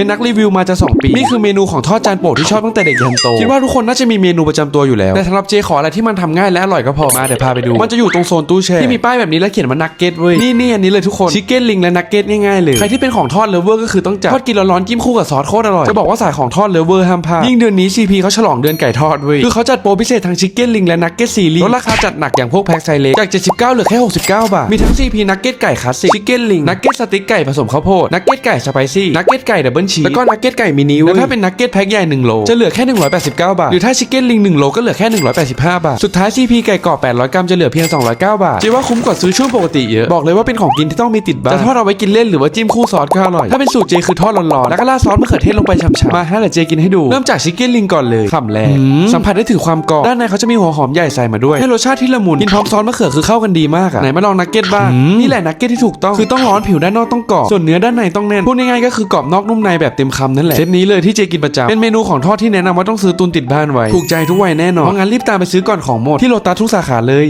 เป็นนักรีวิวมาจะ 2 ปี นี่คือเมนูของทอดจานโปรดที่ชอบตั้งแต่เด็กยันโต คิดว่าทุกคนน่าจะมีเมนูประจำตัวอยู่แล้ว แต่สำหรับเจขออะไรที่มันทำง่ายและอร่อยก็พอ มาเดี๋ยวพาไปดู มันจะอยู่ตรงโซนตู้แช่ที่มีป้ายแบบนี้แล้วเขียนว่านักเก็ตเว้ย นี่นี่อันนี้เลยทุกคน ชิคเก้นลิงและนักเก็ตง่ายๆเลย ใครที่เป็นของทอดเลฟเวอร์ก็คือต้องจัดทอดกินร้อนๆจิ้มคู่กับซอสโคตรอร่อย จะบอกว่าสายของทอดเลฟเวอร์ห้ามพลาด ยิ่งเดือนนี้ CP เขาฉลองเดือนไก่ทอดเว้ย คือเขาจัดโปรพิเศษทั้งชิคเก้นลิงและนักเก็ตซีรีส์ลดราคาจัดหนักอย่างพวกแพ็คไซส์เล็กจาก 79เหลือแค่ 69 บาท มีทั้ง CP นักเก็ตไก่คลาสสิกชิคเก้นลิงนักเก็ตสติ๊กไก่ผสมข้าวโพดนักเก็ตไก่สไปซี่นักเก็ตไก่ดับเบิลชีสแล้วก็นักเก็ตไก่มินิเว้ยแล้วถ้าเป็นนักเก็ตแพ็คใหญ่1โลจะเหลือแค่ 189 บาท หรือถ้าชิคเก้นลิง1โลก็เหลือแค่ 185 บาท สุดท้าย CP ไก่กรอบ800 กรัมจะเหลือเพียง 209 บาทเจ๊ว่าคุ้มกว่าซื้อช่วงปกติเยอะบอกเลยว่าเป็นของกินที่ต้องมีติดบ้านจะทอดเอาไว้กินเล่นหรือว่าจิ้มคู่ซอสก็อร่อยถ้าเป็นสูตรเจคือทอดร้อนๆแล้วก็ราดซอสมะเขือเทศลงไปฉ่ำๆมาให้เดี๋ยวเจกินให้ดูเริ่มจากชิคเก้นลิงก่อนเลยคำแรกสัมผัสได้ถึงความกรอบด้านในเขาจะมีหัวหอมใหญ่ใส่มาด้วยให้รสชาติที่ละมุนกินพร้อมซอสมะเขือคือเข้ากันดีมากอะไหนมาลองนักเก็ตบ้างนี่แหละนักเก็ตที่ถูกต้องคือต้องร้อนผิวด้านนอกต้องกรอบส่วนเนื้อด้านในต้องแน่นพูดง่ายๆก็คือกรอบนอกนุ่มในแบบเต็มคำนั่นแหละเซตนี้เลยที่เจกินประจำเป็นเมนูของทอดที่แนะนำว่าต้องซื้อตุนติดบ้านไว้ถูกใจทุกวัยแน่นอนเพราะงั้นรีบตามไปซื้อก่อนของหมดที่โลตัสทุกสาขาเลย